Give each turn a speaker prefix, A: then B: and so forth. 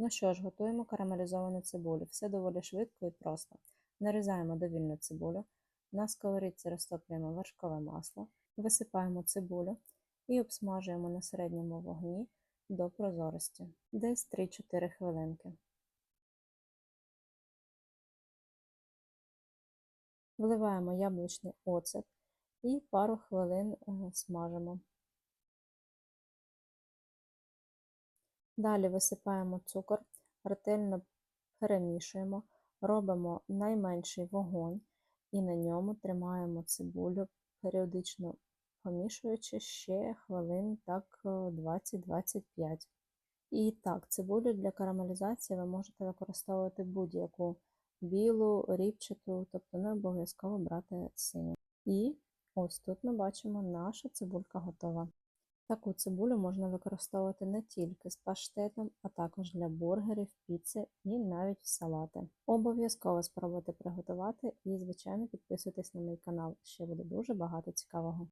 A: Ну що ж, готуємо карамелізовану цибулю. Все доволі швидко і просто. Нарізаємо довільну цибулю, на сковорідці розтоплюємо вершкове масло, висипаємо цибулю і обсмажуємо на середньому вогні до прозорості, десь 3-4 хвилинки. Вливаємо яблучний оцет і пару хвилин е, смажимо. Далі висипаємо цукор, ретельно перемішуємо, робимо найменший вогонь і на ньому тримаємо цибулю, періодично помішуючи ще хвилин так 20-25. І так, цибулю для карамелізації ви можете використовувати будь-яку білу, ріпчату, тобто не обов'язково брати синю. І ось тут ми бачимо, наша цибулька готова. Таку цибулю можна використовувати не тільки з паштетом, а також для бургерів, піци і навіть в салати. Обов'язково спробуйте приготувати і, звичайно, підписуйтесь на мій канал, ще буде дуже багато цікавого.